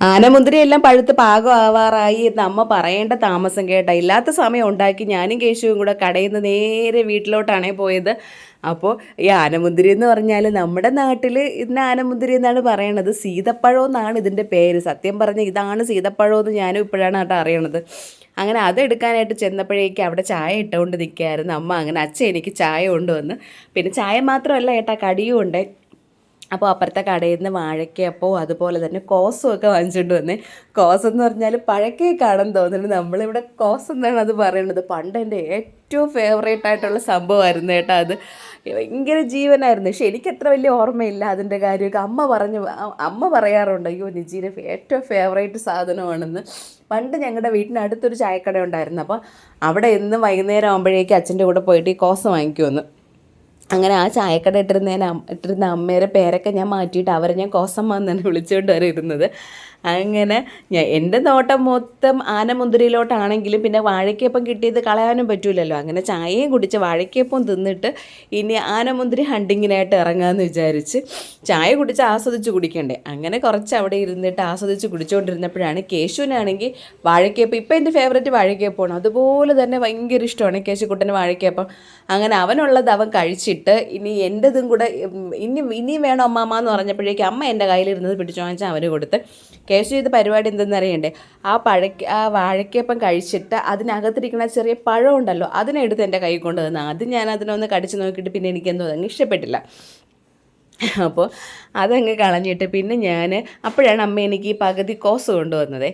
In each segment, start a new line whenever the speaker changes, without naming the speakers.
ആനമുന്തിരി എല്ലാം പഴുത്ത് പാകം ആവാറായി എന്ന് അമ്മ പറയേണ്ട താമസം കേട്ട. ഇല്ലാത്ത സമയം ഉണ്ടാക്കി ഞാനും കേശുവും കൂടെ കടയിൽ നിന്ന് നേരെ വീട്ടിലോട്ടാണേ പോയത്. അപ്പോൾ ഈ ആനമുന്തിരി എന്ന് പറഞ്ഞാൽ നമ്മുടെ നാട്ടിൽ ഇന്ന് ആനമുന്തിരി എന്നാണ് പറയണത്. സീതപ്പഴം എന്നാണ് ഇതിന്റെ പേര്. സത്യം പറഞ്ഞ ഇതാണ് സീതപ്പഴം എന്ന് ഞാനും ഇപ്പോഴാണ് കേട്ടോ അറിയണത്. അങ്ങനെ അതെടുക്കാനായിട്ട് ചെന്നപ്പോഴേക്ക് അവിടെ ചായ ഇട്ടുകൊണ്ട് നിൽക്കുകയായിരുന്നു. അമ്മ അങ്ങനെ അച്ഛൻ എനിക്ക് ചായ കൊണ്ടുവന്ന്. പിന്നെ ചായ മാത്രമല്ല ഏട്ടാ കടിയും ഉണ്ട് അപ്പോൾ അപ്പുറത്തെ കടയിൽ നിന്ന് വാഴക്കയപ്പോൾ അതുപോലെ തന്നെ കോസും ഒക്കെ വാങ്ങിച്ചുകൊണ്ട് വന്നേ. കോസ് എന്ന് പറഞ്ഞാൽ പഴക്കേക്കാണെന്ന് തോന്നുന്നു. നമ്മളിവിടെ കോസ് എന്നാണ് അത് പറയുന്നത് പണ്ട് എന്റെ ഏറ്റവും ഫേവറേറ്റ് ആയിട്ടുള്ള സംഭവമായിരുന്നു കേട്ടോ അത്. ഭയങ്കര ജീവനായിരുന്നു. പക്ഷെ എനിക്ക് അത്ര വലിയ ഓർമ്മയില്ല അതിന്റെ കാര്യമൊക്കെ. അമ്മ പറഞ്ഞു അമ്മ പറയാറുണ്ട് അയ്യോ നിജീന്റെ ഏറ്റവും ഫേവറേറ്റ് സാധനമാണെന്ന്. പണ്ട് ഞങ്ങളുടെ വീട്ടിനടുത്തൊരു ചായക്കട ഉണ്ടായിരുന്നു. അപ്പോൾ അവിടെ എന്നും വൈകുന്നേരം ആകുമ്പോഴേക്കും അച്ഛന്റെ കൂടെ പോയിട്ട് ഈ കോസ് വാങ്ങിക്കുമെന്ന്. അങ്ങനെ ആ ചായക്കട ഇട്ടിരുന്നതിന് ഇട്ടിരുന്ന അമ്മയുടെ പേരൊക്കെ ഞാൻ മാറ്റിയിട്ട് അവരെ ഞാൻ കോസമ്മ എന്നാണ് വിളിച്ചുകൊണ്ട് വരെ ഇരുന്നത്. അങ്ങനെ എന്റെ നോട്ടം മൊത്തം ആനമുന്തിരിയിലോട്ടാണെങ്കിലും പിന്നെ വാഴയ്ക്കപ്പം കിട്ടിയത് കളയാനും പറ്റൂലല്ലോ. അങ്ങനെ ചായയും കുടിച്ച് വാഴയ്ക്കപ്പം തിന്നിട്ട് ഇനി ആനമുന്തിരി ഹണ്ടിങ്ങിനായിട്ട് ഇറങ്ങാമെന്ന് വിചാരിച്ച് ചായ കുടിച്ച് ആസ്വദിച്ച് കുടിക്കണ്ടേ. അങ്ങനെ കുറച്ച് അവിടെ ഇരുന്നിട്ട് ആസ്വദിച്ച് കുടിച്ചുകൊണ്ടിരുന്നപ്പോഴാണ് കേശുവിനാണെങ്കിൽ വാഴയ്ക്കപ്പം ഇപ്പം എന്റെ ഫേവറേറ്റ് വാഴയ്ക്കപ്പമാണ്. അതുപോലെ തന്നെ ഭയങ്കര ഇഷ്ടമാണ് കേശുക്കുട്ടന് വാഴയ്ക്കപ്പം. അങ്ങനെ അവനുള്ളത് അവൻ കഴിച്ചിട്ട് ഇനി എന്റെതും കൂടെ ഇനി ഇനിയും വേണം അമ്മാമ്മ എന്ന് പറഞ്ഞപ്പോഴേക്കും അമ്മ എന്റെ കയ്യിലിരുന്നത് പിടിച്ചു വാങ്ങിച്ചാൽ അവന് കൊടുത്ത് കേശു ചെയ്ത പരിപാടി എന്തെന്ന് അറിയണ്ടേ? ആ പഴക്ക ആ വാഴക്കപ്പം കഴിച്ചിട്ട് അതിനകത്തിരിക്കുന്ന ചെറിയ പഴം ഉണ്ടല്ലോ അതിനെടുത്ത് എന്റെ കൈ കൊണ്ട് തന്നെ. അത് ഞാൻ അതിനൊന്ന് കടിച്ച് നോക്കിയിട്ട് പിന്നെ എനിക്കെന്തോ അതങ്ങ് ഇഷ്ടപ്പെട്ടില്ല. അപ്പോൾ അതങ്ങ് കളഞ്ഞിട്ട് പിന്നെ ഞാൻ അപ്പോഴാണ് അമ്മ എനിക്ക് ഈ പകുതി കോസ് കൊണ്ടുവന്നത്.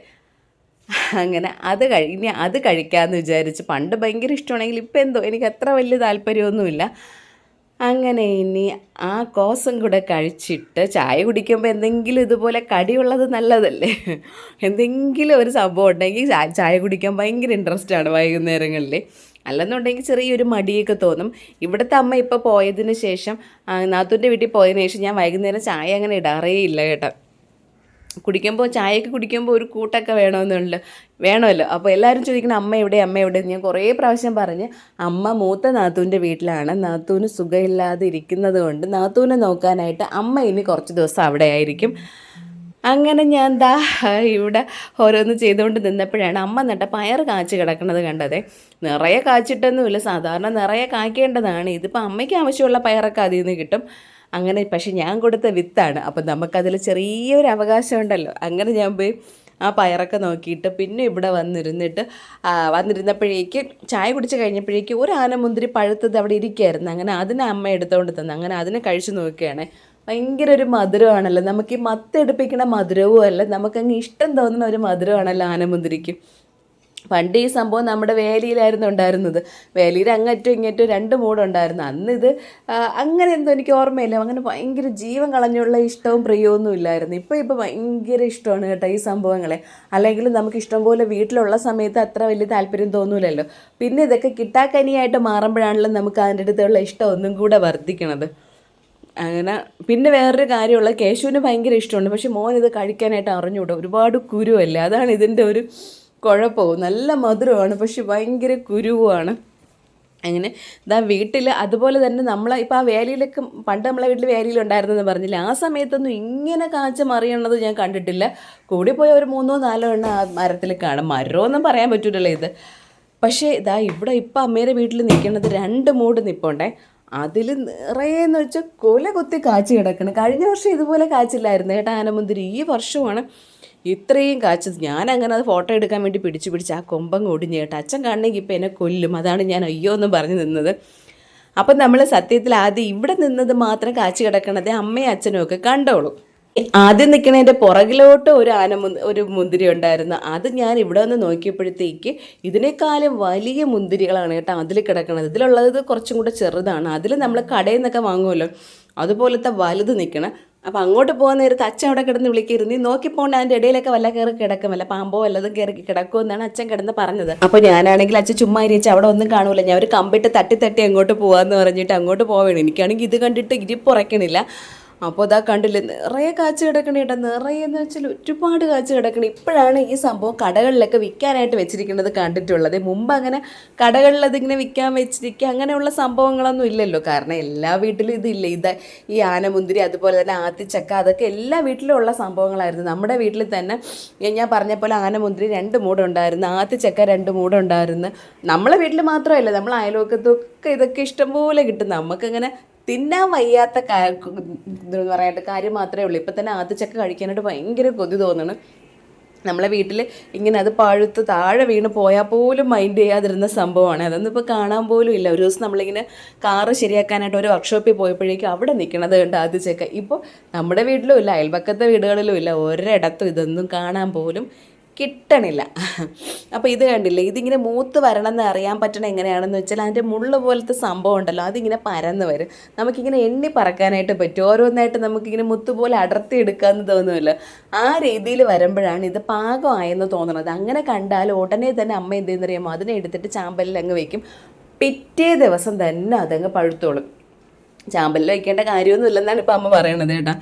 അങ്ങനെ അത് കഴി ഇനി അത് കഴിക്കാമെന്ന് വിചാരിച്ച് പണ്ട് ഭയങ്കര ഇഷ്ടമാണെങ്കിൽ ഇപ്പം എന്തോ എനിക്ക് അത്ര വലിയ താല്പര്യമൊന്നുമില്ല. അങ്ങനെ ഇനി ആ കോസും കൂടെ കഴിച്ചിട്ട് ചായ കുടിക്കുമ്പോൾ എന്തെങ്കിലും ഇതുപോലെ കടിയുള്ളത് നല്ലതല്ലേ? എന്തെങ്കിലും ഒരു സംഭവം ഉണ്ടെങ്കിൽ ചായ കുടിക്കാൻ ഭയങ്കര ഇൻട്രസ്റ്റ് ആണ് വൈകുന്നേരങ്ങളിൽ അല്ലെന്നുണ്ടെങ്കിൽ ചെറിയൊരു മടിയൊക്കെ തോന്നും. ഇവിടുത്തെ അമ്മ ഇപ്പോൾ പോയതിന് ശേഷം നാത്തൂന്റെ വീട്ടിൽ പോയതിന് ശേഷം ഞാൻ വൈകുന്നേരം ചായ അങ്ങനെ ഇടാറേ ഇല്ല കേട്ടോ. കുടിക്കുമ്പോൾ ചായയൊക്കെ കുടിക്കുമ്പോൾ ഒരു കൂട്ടൊക്കെ വേണമെന്നുണ്ട്. വേണമല്ലോ. അപ്പോൾ എല്ലാവരും ചോദിക്കണം അമ്മ എവിടെ അമ്മ എവിടെ ഞാൻ കുറേ പ്രാവശ്യം പറഞ്ഞ് അമ്മ മൂത്ത നാത്തൂന്റെ വീട്ടിലാണ്. നാത്തൂന് സുഖമില്ലാതെ ഇരിക്കുന്നത് കൊണ്ട് നാത്തൂനെ നോക്കാനായിട്ട് അമ്മ ഇനി കുറച്ച് ദിവസം അവിടെ ആയിരിക്കും. അങ്ങനെ ഞാൻ ദാ ഇവിടെ ഓരോന്ന് ചെയ്തുകൊണ്ട് നിന്നപ്പോഴാണ് അമ്മ നട്ട പയർ കാച്ച് കിടക്കുന്നത് കണ്ടത്. നിറയെ കാച്ചിട്ടൊന്നുമില്ല. സാധാരണ നിറയെ കായ്ക്കേണ്ടതാണ്. ഇതിപ്പോൾ അമ്മയ്ക്ക് ആവശ്യമുള്ള പയറൊക്കെ അതിൽ നിന്ന് കിട്ടും. അങ്ങനെ പക്ഷെ ഞാൻ കൊടുത്ത വിത്താണ്. അപ്പം നമുക്കതിൽ ചെറിയൊരു അവകാശം ഉണ്ടല്ലോ അങ്ങനെ ഞാൻ പോയി ആ പയറൊക്കെ നോക്കിയിട്ട് പിന്നെ ഇവിടെ വന്നിരുന്നിട്ട് വന്നിരുന്നപ്പോഴേക്ക് ചായ കുടിച്ച് കഴിഞ്ഞപ്പോഴേക്ക് ഒരു ആനമുന്തിരി പഴുത്തത് അവിടെ ഇരിക്കുകയായിരുന്നു. അങ്ങനെ അതിനെ അമ്മ എടുത്തുകൊണ്ട് തന്നു. അങ്ങനെ അതിനെ കഴിച്ചു നോക്കുകയാണ്. ഭയങ്കര ഒരു മധുരമാണല്ലോ. നമുക്ക് ഈ മത്തെടുപ്പിക്കുന്ന മധുരവും അല്ല നമുക്കങ്ങ് ഇഷ്ടം തോന്നുന്ന ഒരു മധുരമാണല്ലോ ആനമുന്തിരിക്ക് പണ്ട് ഈ സംഭവം നമ്മുടെ വേലിയിലായിരുന്നു ഉണ്ടായിരുന്നത്. വേലിയിൽ അങ്ങറ്റും ഇങ്ങറ്റും രണ്ട് മൂടുണ്ടായിരുന്നു. അന്ന് ഇത് അങ്ങനെ എന്തോ എനിക്ക് ഓർമ്മയില്ല. അങ്ങനെ ഭയങ്കര ജീവൻ കളഞ്ഞുള്ള ഇഷ്ടവും പ്രിയവും ഇല്ലായിരുന്നു. ഇപ്പോൾ ഇപ്പോൾ ഭയങ്കര ഇഷ്ടമാണ് കേട്ടോ ഈ സംഭവങ്ങളെ. അല്ലെങ്കിൽ നമുക്ക് ഇഷ്ടം പോലെ വീട്ടിലുള്ള സമയത്ത് അത്ര വലിയ താല്പര്യം തോന്നൂലല്ലോ. പിന്നെ ഇതൊക്കെ കിട്ടാക്കനിയായിട്ട് മാറുമ്പോഴാണല്ലോ നമുക്ക് അതിന്റെ അടുത്തുള്ള ഇഷ്ടം ഒന്നും കൂടെ വർദ്ധിക്കണത്. അങ്ങനെ പിന്നെ വേറൊരു കാര്യമുള്ള കേശുവിന് ഭയങ്കര ഇഷ്ടമുണ്ട്. പക്ഷേ മോൻ ഇത് കഴിക്കാനായിട്ട് അറിഞ്ഞുകൂടാ. ഒരുപാട് കുരുവല്ലേ? അതാണ് ഇതിന്റെ ഒരു കുഴപ്പവും. നല്ല മധുരമാണ് പക്ഷെ ഭയങ്കര കുരുവുമാണ് അങ്ങനെ ഇതാ വീട്ടിൽ അതുപോലെ തന്നെ നമ്മൾ ഇപ്പോൾ ആ വേലിയിലൊക്കെ പണ്ട് നമ്മളെ വീട്ടിൽ വേലിയിലുണ്ടായിരുന്നെന്ന് പറഞ്ഞില്ല? ആ സമയത്തൊന്നും ഇങ്ങനെ കാച്ച മറിയണത് ഞാൻ കണ്ടിട്ടില്ല. കൂടിപ്പോയ ഒരു മൂന്നോ നാലോ എണ്ണം ആ മരത്തിൽ കാണും. മരമൊന്നും പറയാൻ പറ്റൂലല്ലോ ഇത്. പക്ഷേ ഇതാ ഇവിടെ ഇപ്പം അമ്മയുടെ വീട്ടിൽ നിൽക്കുന്നത് രണ്ട് മൂട് നിൽപ്പുണ്ടേ അതിൽ നിറയെന്ന് വെച്ചാൽ കൊല കുത്തി കാച്ചു കിടക്കണം. കഴിഞ്ഞ വർഷം ഇതുപോലെ കാച്ചില്ലായിരുന്നു. ഏട്ടാ ആനമുന്തിരി ഈ വർഷമാണ് ഇത്രയും കാച്ചത് ഞാൻ അങ്ങനെ അത് ഫോട്ടോ എടുക്കാൻ വേണ്ടി പിടിച്ചു പിടിച്ച് ആ കൊമ്പം കൊടിഞ്ഞ് കേട്ടോ അച്ഛൻ കാണണമെങ്കിൽ ഇപ്പം എന്നെ കൊല്ലും. അതാണ് ഞാൻ അയ്യോ എന്ന് പറഞ്ഞു നിന്നത്. അപ്പം നമ്മൾ സത്യത്തിൽ ആദ്യം ഇവിടെ നിന്നത് മാത്രം കാച്ചു കിടക്കണത് അമ്മയും അച്ഛനും ഒക്കെ കണ്ടോളൂ. ആദ്യം നിൽക്കണതിന്റെ പുറകിലോട്ട് ഒരു ആന ഒരു മുന്തിരി ഉണ്ടായിരുന്നു. അത് ഞാൻ ഇവിടെ വന്ന് നോക്കിയപ്പോഴത്തേക്ക് ഇതിനേക്കാളും വലിയ മുന്തിരികളാണ് കേട്ടോ അതിൽ കിടക്കുന്നത് ഇതിലുള്ളത് കുറച്ചും കൂടെ ചെറുതാണ്. അതിൽ നമ്മൾ കടയിൽ നിന്നൊക്കെ വാങ്ങുമല്ലോ. അതുപോലത്തെ വലുത് നിൽക്കണം അപ്പോൾ അങ്ങോട്ട് പോകുന്ന നേരത്ത് അച്ഛൻ അവിടെ കിടന്ന് വിളിക്കരുത് നീ നോക്കിപ്പോണ്ട് അതിന്റെ ഇടയിലൊക്കെ വല്ല കയറി കിടക്കുമല്ല? പാമ്പോ വല്ലതും കയറി കിടക്കുമോ എന്നാണ് അച്ഛൻ കിടന്ന് പറഞ്ഞത്. അപ്പോൾ ഞാനാണെങ്കിൽ അച്ഛൻ ചുമ്മാ ഇരിച്ച് അവിടെ ഒന്നും കാണൂല. ഞാൻ ഒരു കമ്പിട്ട് തട്ടി തട്ടി അങ്ങോട്ട് പോകാമെന്ന് പറഞ്ഞിട്ട് അങ്ങോട്ട് പോവേണം. എനിക്കാണെങ്കിൽ ഇത് കണ്ടിട്ട് ഇരിപ്പുറയ്ക്കണില്ല അപ്പോൾ ഇതാ കണ്ടില്ലേ നിറയെ കാച്ച് കിടക്കണേ ഇട നിറയെ എന്ന് വെച്ചാൽ ഒരുപാട് കാച്ച് കിടക്കണേ. ഇപ്പോഴാണ് ഈ സംഭവം കടകളിലൊക്കെ വിൽക്കാനായിട്ട് വെച്ചിരിക്കുന്നത് കണ്ടിട്ടുള്ളത്. മുമ്പ് അങ്ങനെ കടകളിൽ അതിങ്ങനെ വിൽക്കാൻ വെച്ചിരിക്കുക അങ്ങനെയുള്ള സംഭവങ്ങളൊന്നും ഇല്ലല്ലോ. കാരണം എല്ലാ വീട്ടിലും ഇതില്ല ഇത് ഈ ആനമുന്തിരി അതുപോലെ തന്നെ ആത്തിച്ചക്ക അതൊക്കെ എല്ലാ വീട്ടിലും ഉള്ള സംഭവങ്ങളായിരുന്നു. നമ്മുടെ വീട്ടിൽ തന്നെ ഞാൻ പറഞ്ഞ പോലെ ആനമുന്തിരി രണ്ട് മൂടുണ്ടായിരുന്നു ആത്തിച്ചക്ക രണ്ട് മൂടുണ്ടായിരുന്നു നമ്മളെ വീട്ടിൽ മാത്രമല്ല നമ്മൾ അയൽവക്കത്തൊക്കെ ഇതൊക്കെ ഇഷ്ടംപോലെ കിട്ടും. നമുക്കങ്ങനെ തിന്നാൻ വയ്യാത്ത എന്ന് പറയാനായിട്ട് കാര്യം മാത്രമേ ഉള്ളൂ. ഇപ്പം തന്നെ ആദ്യച്ചക്ക കഴിക്കാനായിട്ട് ഭയങ്കര കൊതി തോന്നണം നമ്മളെ വീട്ടിൽ ഇങ്ങനെ അത് പഴുത്ത് താഴെ വീണ് പോയാൽ പോലും മൈൻഡ് ചെയ്യാതിരുന്ന സംഭവമാണ്. അതൊന്നും ഇപ്പോൾ കാണാൻ പോലും ഇല്ല. ഒരു ദിവസം നമ്മളിങ്ങനെ കാറ് ശരിയാക്കാനായിട്ട് ഒരു വർക്ക്ഷോപ്പിൽ പോയപ്പോഴേക്കും അവിടെ നിൽക്കണത് കണ്ട് ആദ്യച്ചക്ക ഇപ്പോൾ നമ്മുടെ വീട്ടിലും ഇല്ല അയൽപക്കത്തെ വീടുകളിലും ഇല്ല. ഒരിടത്തും ഇതൊന്നും കാണാൻ പോലും കിട്ടണില്ല. അപ്പോൾ ഇത് കണ്ടില്ലേ? ഇതിങ്ങനെ മൂത്ത് വരണം എന്ന് അറിയാൻ പറ്റണ എങ്ങനെയാണെന്ന് വെച്ചാൽ അതിന്റെ മുള്ള പോലത്തെ സംഭവം ഉണ്ടല്ലോ അതിങ്ങനെ പരന്ന് വരും. നമുക്കിങ്ങനെ എണ്ണി പറക്കാനായിട്ട് പറ്റും. ഓരോന്നായിട്ട് നമുക്കിങ്ങനെ മുത്ത് പോലെ അടർത്തി എടുക്കാമെന്ന് തോന്നുമല്ലോ. ആ രീതിയിൽ വരുമ്പോഴാണ് ഇത് പാകമായെന്ന് തോന്നുന്നത് അങ്ങനെ കണ്ടാൽ ഉടനെ തന്നെ അമ്മ എന്ത് ചെയ്യുന്നറിയാമോ അതിനെ എടുത്തിട്ട് ചാമ്പലിൽ അങ്ങ് വയ്ക്കും പിറ്റേ ദിവസം തന്നെ അതങ്ങ് പഴുത്തോളും. ചാമ്പലിൽ വയ്ക്കേണ്ട കാര്യമൊന്നും ഇല്ലെന്നാണ് ഇപ്പം അമ്മ പറയണത് കേട്ടോ.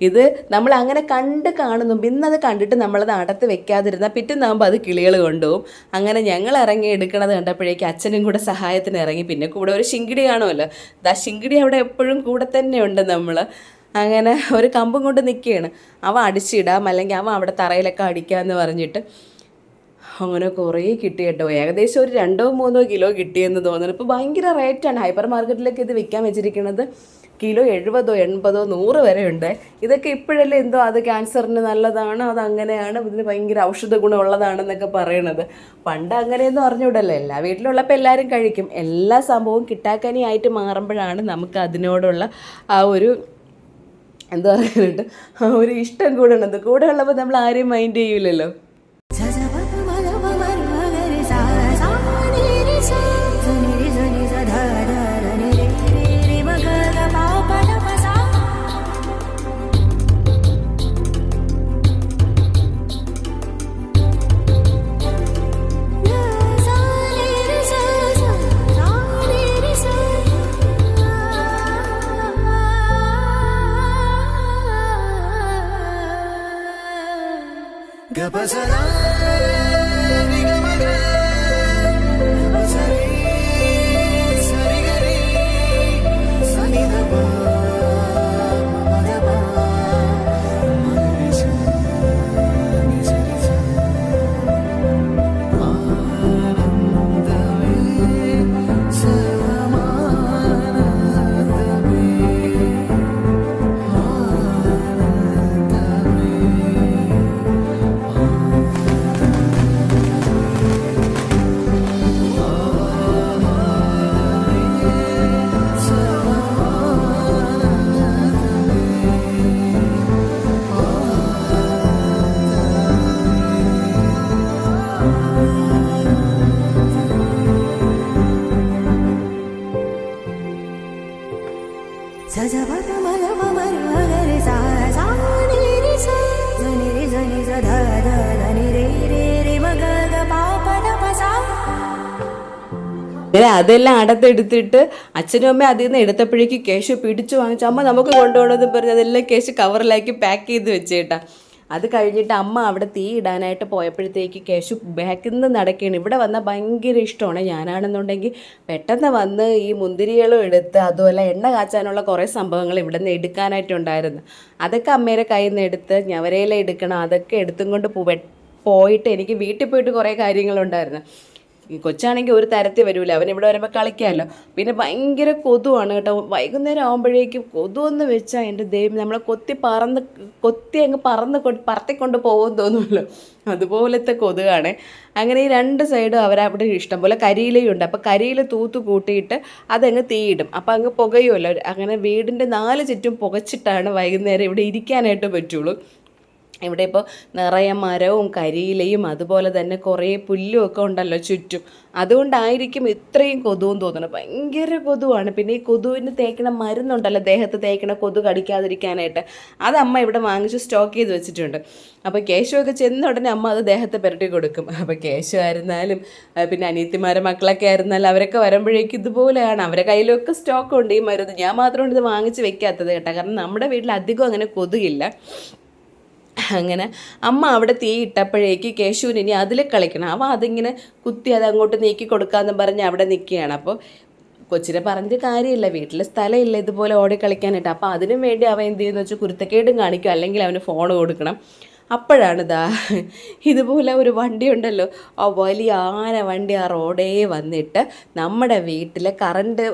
ഇത് നമ്മൾ അങ്ങനെ കണ്ട് കാണുന്നു. ഇന്നത് കണ്ടിട്ട് നമ്മളത് അടത്ത് വെക്കാതിരുന്നാൽ പിറ്റേന്നാകുമ്പോൾ അത് കിളികൾ കൊണ്ടുപോകും. അങ്ങനെ ഞങ്ങൾ ഇറങ്ങി എടുക്കണത് കണ്ടപ്പോഴേക്കും അച്ഛനും കൂടെ സഹായത്തിന് ഇറങ്ങി. പിന്നെ കൂടെ ഒരു ശിങ്കിടി കാണുമല്ലോ. ദാ ശിങ്കിടി അവിടെ എപ്പോഴും കൂടെ തന്നെ ഉണ്ട് നമ്മൾ. അങ്ങനെ ഒരു കമ്പും കൊണ്ട് നിൽക്കുകയാണ്. അവ അടിച്ചിടാം. അല്ലെങ്കിൽ അവ അവിടെ തറയിലൊക്കെ അടിക്കാമെന്ന് പറഞ്ഞിട്ട് അങ്ങനെ കുറേ കിട്ടി കേട്ടോ. ഏകദേശം ഒരു രണ്ടോ മൂന്നോ കിലോ കിട്ടിയെന്ന് തോന്നുന്നു. ഇപ്പോൾ ഭയങ്കര റേറ്റാണ് ഹൈപ്പർ മാർക്കറ്റിലേക്ക് ഇത് വിൽക്കാൻ വെച്ചിരിക്കുന്നത് കിലോ എഴുപതോ എൺപതോ നൂറ് വരെ ഉണ്ട്. ഇതൊക്കെ ഇപ്പോഴല്ലേ എന്തോ അത് ക്യാൻസറിന് നല്ലതാണ്? അത് അങ്ങനെയാണ്. ഇതിന് ഭയങ്കര ഔഷധ ഗുണമുള്ളതാണെന്നൊക്കെ പറയണത്. പണ്ട് അങ്ങനെയൊന്നും അറിഞ്ഞൂടല്ലോ? എല്ലാ വീട്ടിലുള്ളപ്പോൾ എല്ലാവരും കഴിക്കും. എല്ലാ സംഭവവും കിട്ടാക്കനിയായിട്ട് മാറുമ്പോഴാണ് നമുക്ക് അതിനോടുള്ള ആ ഒരു എന്താ പറയാനായിട്ട് ആ ഒരു ഇഷ്ടം കൂടണത്. കൂടെ ഉള്ളപ്പോൾ നമ്മൾ ആരെയും മൈൻഡ് ചെയ്യൂലല്ലോ. അങ്ങനെ അതെല്ലാം അടത്തെടുത്തിട്ട് അച്ഛനും അമ്മയും അതിൽ നിന്ന് എടുത്തപ്പോഴേക്ക് കേശു പിടിച്ചു വാങ്ങിച്ചു. അമ്മ നമുക്ക് കൊണ്ടുപോകണമെന്ന് പറഞ്ഞ് അതെല്ലാം കേശു കവറിലാക്കി പാക്ക് ചെയ്ത് വെച്ചേട്ടാ അത് കഴിഞ്ഞിട്ട് അമ്മ അവിടെ തീ ഇടാനായിട്ട് പോയപ്പോഴത്തേക്ക് കേശു ബാക്കിൽ നിന്ന് നടക്കുകയാണ് ഇവിടെ വന്നാൽ ഭയങ്കര ഇഷ്ടമാണ്. ഞാനാണെന്നുണ്ടെങ്കിൽ പെട്ടെന്ന് വന്ന് ഈ മുന്തിരികളും എടുത്ത് അതുപോലെ എണ്ണ കാച്ചാനുള്ള കുറേ സംഭവങ്ങൾ ഇവിടെ നിന്ന് എടുക്കാനായിട്ടുണ്ടായിരുന്നു അതൊക്കെ അമ്മയുടെ കയ്യിൽ നിന്ന് എടുത്ത് ഞവരയില എടുക്കണം അതൊക്കെ എടുത്തും കൊണ്ട് പോയിട്ട് എനിക്ക് വീട്ടിൽ പോയിട്ട് കുറേ കാര്യങ്ങളുണ്ടായിരുന്നു ഈ കൊച്ചാണെങ്കിൽ ഒരു തരത്തിൽ വരൂല. അവൻ ഇവിടെ വരുമ്പോൾ കളിക്കാമല്ലോ. പിന്നെ ഭയങ്കര കൊതുവാണ് കേട്ടോ. വൈകുന്നേരം ആകുമ്പോഴേക്കും കൊതുവെന്ന് വെച്ചാൽ എന്റെ ദൈവം നമ്മളെ കൊത്തി പറന്ന് കൊത്തി അങ്ങ് പറന്ന് പറത്തിക്കൊണ്ട് പോകുമെന്ന് തോന്നുമല്ലോ. അതുപോലത്തെ കൊതുകാണ്. അങ്ങനെ ഈ രണ്ട് സൈഡും അവരവിടെ ഇഷ്ടംപോലെ കരിയിലയുണ്ട്. അപ്പോൾ കരിയില തൂത്ത് കൂട്ടിയിട്ട് അതങ്ങ് തീയിടും. അപ്പോൾ അങ്ങ് പുകയുമല്ലോ. അങ്ങനെ വീടിന്റെ നാല് ചുറ്റും പുകച്ചിട്ടാണ് വൈകുന്നേരം ഇവിടെ ഇരിക്കാനായിട്ട് പറ്റുള്ളൂ. ഇവിടെ ഇപ്പോൾ നിറയെ മരവും കരിയിലയും അതുപോലെ തന്നെ കുറേ പുല്ലും ഒക്കെ ഉണ്ടല്ലോ ചുറ്റും. അതുകൊണ്ടായിരിക്കും ഇത്രയും കൊതുവും തോന്നുന്നത്. ഭയങ്കര കൊതുവാണ് പിന്നെ ഈ കൊതുവിന് തേക്കണ മരുന്നുണ്ടല്ലോ ദേഹത്ത് തേക്കണ കൊതു കടിക്കാതിരിക്കാനായിട്ട്. അത് അമ്മ ഇവിടെ വാങ്ങിച്ച് സ്റ്റോക്ക് ചെയ്ത് വെച്ചിട്ടുണ്ട്. അപ്പോൾ കേശുവൊക്കെ ചെന്ന ഉടനെ അമ്മ അത് ദേഹത്ത് പുരട്ടി കൊടുക്കും. അപ്പോൾ കേശു ആയിരുന്നാലും പിന്നെ അനിയത്തിമാരെ മക്കളൊക്കെ ആയിരുന്നാലും അവരൊക്കെ വരുമ്പോഴേക്കും ഇതുപോലെയാണ്. അവരെ കയ്യിലൊക്കെ സ്റ്റോക്ക് ഉണ്ട് ഈ മരുന്ന്. ഞാൻ മാത്രമാണ് ഇത് വാങ്ങിച്ച് വെക്കാത്തത് കേട്ടോ. കാരണം നമ്മുടെ വീട്ടിൽ അധികം അങ്ങനെ കൊതുകില്ല. അങ്ങനെ അമ്മ അവിടെ തീ ഇട്ടപ്പോഴേക്ക് കേശുവിന് ഇനി അതിൽ കളിക്കണം. അവ അതിങ്ങനെ കുത്തി അത് അങ്ങോട്ട് നീക്കി കൊടുക്കാമെന്ന് പറഞ്ഞ് അവിടെ നിൽക്കുകയാണ് അപ്പോൾ കൊച്ചിനെ പറഞ്ഞിട്ട് കാര്യമില്ല. വീട്ടിൽ സ്ഥലമില്ല. ഇതുപോലെ ഓടി കളിക്കാനായിട്ട്. അപ്പോൾ അതിനും വേണ്ടി അവൻ എന്ത് ചെയ്യുന്നു വെച്ചാൽ കുരുത്തക്കേടും കാണിക്കും. അല്ലെങ്കിൽ അവന് ഫോൺ കൊടുക്കണം. അപ്പോഴാണ് ദാ ഇതുപോലെ ഒരു വണ്ടി ഉണ്ടല്ലോ. ആ വലിയ ആന വണ്ടി ആ റോഡേ വന്നിട്ട് നമ്മുടെ വീട്ടിലെ കറണ്ട്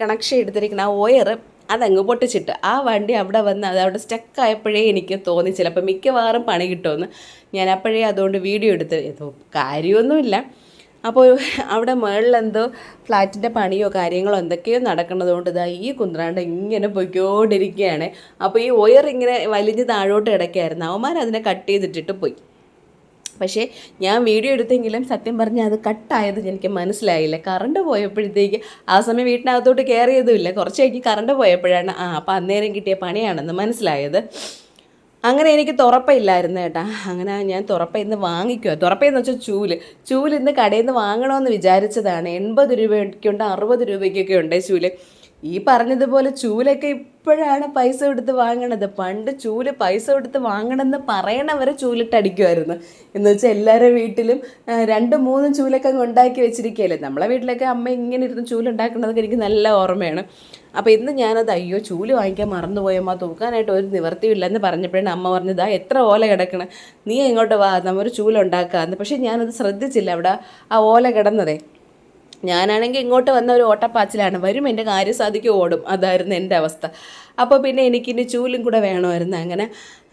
കണക്ഷൻ എടുത്തിരിക്കുന്ന ആ ഒയർ അതങ്ങ് പൊട്ടിച്ചിട്ട്. ആ വണ്ടി അവിടെ വന്ന് അത് അവിടെ സ്റ്റക്കായപ്പോഴേ എനിക്ക് തോന്നി ചിലപ്പോൾ മിക്കവാറും പണി കിട്ടുമെന്ന്. ഞാൻ അപ്പോഴേ അതുകൊണ്ട് വീഡിയോ എടുത്ത്. ഏതോ കാര്യമൊന്നുമില്ല. അപ്പോൾ അവിടെ മുകളിലെന്തോ ഫ്ലാറ്റിന്റെ പണിയോ കാര്യങ്ങളോ എന്തൊക്കെയോ നടക്കുന്നതുകൊണ്ട് ഇതാ ഈ കുന്ത്രാണ്ട് ഇങ്ങനെ പൊയ്ക്കോണ്ടിരിക്കുകയാണ്. അപ്പോൾ ഈ ഒയർ ഇങ്ങനെ വലിഞ്ഞ് താഴോട്ട് കിടക്കുകയായിരുന്നു. അവന്മാർ അതിനെ കട്ട് ചെയ്തിട്ടിട്ട് പോയി. പക്ഷേ ഞാൻ വീഡിയോ എടുത്തെങ്കിലും സത്യം പറഞ്ഞാൽ അത് കട്ടായത് എനിക്ക് മനസ്സിലായില്ല. കറണ്ട് പോയപ്പോഴത്തേക്ക് ആ സമയം വീട്ടിനകത്തോട്ട് കയറിയതുമില്ല കുറച്ച് കഴിഞ്ഞ് കറണ്ട് പോയപ്പോഴാണ് ആ അപ്പം അന്നേരം കിട്ടിയ പണിയാണെന്ന് മനസ്സിലായത്. അങ്ങനെ എനിക്ക് തുറപ്പയില്ലായിരുന്നു കേട്ടാ. അങ്ങനെ ഞാൻ തുറപ്പ ഇന്ന് വാങ്ങിക്കുക തുറപ്പയെന്ന് വെച്ചാൽ ചൂൽ. ചൂൽ ഇന്ന് കടയിൽ നിന്ന് വാങ്ങണമെന്ന് വിചാരിച്ചതാണ്. എൺപത് രൂപയ്ക്കുണ്ട് അറുപത് രൂപയ്ക്കൊക്കെ ഉണ്ട് ചൂൽ. ഈ പറഞ്ഞതുപോലെ ചൂലൊക്കെ ഇപ്പോഴാണ് പൈസ കൊടുത്ത് വാങ്ങണത്. പണ്ട് ചൂൽ പൈസ കൊടുത്ത് വാങ്ങണമെന്ന് പറയണവരെ ചൂലിട്ടടിക്കുമായിരുന്നു എന്ന് വെച്ചാൽ എല്ലാവരുടെ വീട്ടിലും രണ്ട് മൂന്ന് ചൂലൊക്കെ അങ്ങ് ഉണ്ടാക്കി വെച്ചിരിക്കുകയല്ലേ. നമ്മളെ വീട്ടിലൊക്കെ അമ്മ ഇങ്ങനെ ഇരുന്ന് ചൂലുണ്ടാക്കുന്നതൊക്കെ എനിക്ക് നല്ല ഓർമ്മയാണ്. അപ്പോൾ ഇന്ന് ഞാനത് അയ്യോ ചൂൽ വാങ്ങിക്കാൻ മറന്നുപോയമ്മ തൂക്കാനായിട്ട് ഒരു നിവർത്തിയില്ലെന്ന് പറഞ്ഞപ്പോഴാണ് അമ്മ പറഞ്ഞത് ആ എത്ര ഓല കിടക്കണം. നീ ഇങ്ങോട്ട് വാ. നമ്മൊരു ചൂലുണ്ടാക്കാമെന്ന് പക്ഷേ ഞാനത് ശ്രദ്ധിച്ചില്ല അവിടെ ആ ഓല കിടന്നതേ. ഞാനാണെങ്കിൽ ഇങ്ങോട്ട് വന്ന ഒരു ഓട്ടപ്പാച്ചിലാണ്. വരും എന്റെ കാര്യം സാധിക്കും ഓടും. അതായിരുന്നു എന്റെ അവസ്ഥ. അപ്പോൾ പിന്നെ എനിക്കിനി ചൂലും കൂടെ വേണമായിരുന്നു അങ്ങനെ.